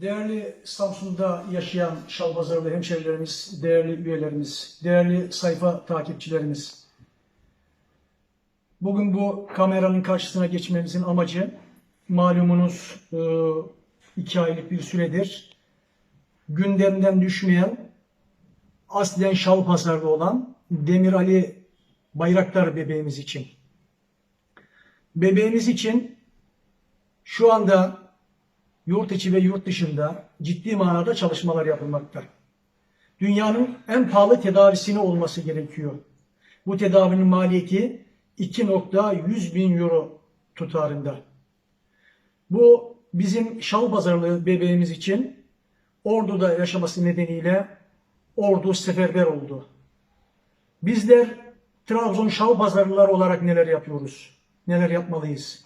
Değerli Samsun'da yaşayan Şalpazarlı hemşerilerimiz, değerli üyelerimiz, değerli sayfa takipçilerimiz. Bugün bu kameranın karşısına geçmemizin amacı malumunuz e, iki aylık bir süredir gündemden düşmeyen aslen Şalpazarlı olan Demir Ali Bayraktar bebeğimiz için. Bebeğimiz için şu anda yurt içi ve yurt dışında ciddi manada çalışmalar yapılmakta. Dünyanın en pahalı tedavisini olması gerekiyor. Bu tedavinin maliyeti 2.100 bin euro tutarında. Bu bizim Şalpazarlı bebeğimiz için Ordu'da yaşaması nedeniyle Ordu seferber oldu. Bizler Trabzon Şalpazarlılar olarak neler yapıyoruz? Neler yapmalıyız?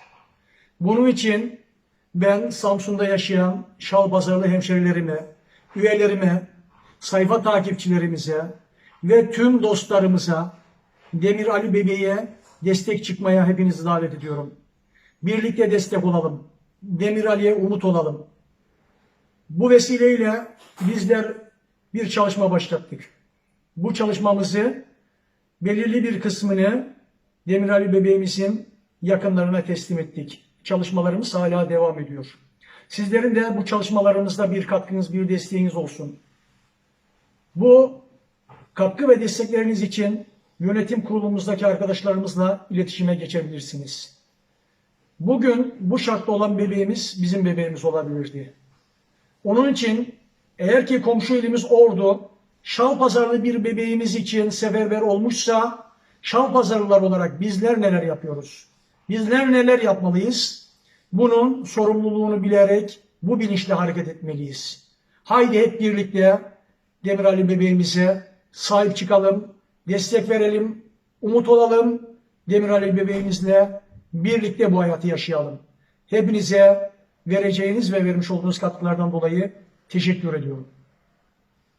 Bunun için ben Samsun'da yaşayan Şalpazarlı hemşerilerime, üyelerime, sayfa takipçilerimize ve tüm dostlarımıza Demir Ali Bebeğe destek çıkmaya hepinizi davet ediyorum. Birlikte destek olalım. Demir Ali'ye umut olalım. Bu vesileyle bizler bir çalışma başlattık. Bu çalışmamızı belirli bir kısmını Demir Ali bebeğimizin yakınlarına teslim ettik. Çalışmalarımız hala devam ediyor. Sizlerin de bu çalışmalarımızda bir katkınız, bir desteğiniz olsun. Bu katkı ve destekleriniz için yönetim kurulumuzdaki arkadaşlarımızla iletişime geçebilirsiniz. Bugün bu şartta olan bebeğimiz bizim bebeğimiz olabilirdi. Onun için eğer ki komşu ilimiz Ordu, Şalpazarlı bir bebeğimiz için seferber olmuşsa, Şalpazarlılar olarak bizler neler yapıyoruz? Bizler neler yapmalıyız? Bunun sorumluluğunu bilerek bu bilinçle hareket etmeliyiz. Haydi hep birlikte Demir Ali bebeğimize sahip çıkalım, destek verelim, umut olalım. Demir Ali bebeğimizle birlikte bu hayatı yaşayalım. Hepinize vereceğiniz ve vermiş olduğunuz katkılardan dolayı teşekkür ediyorum.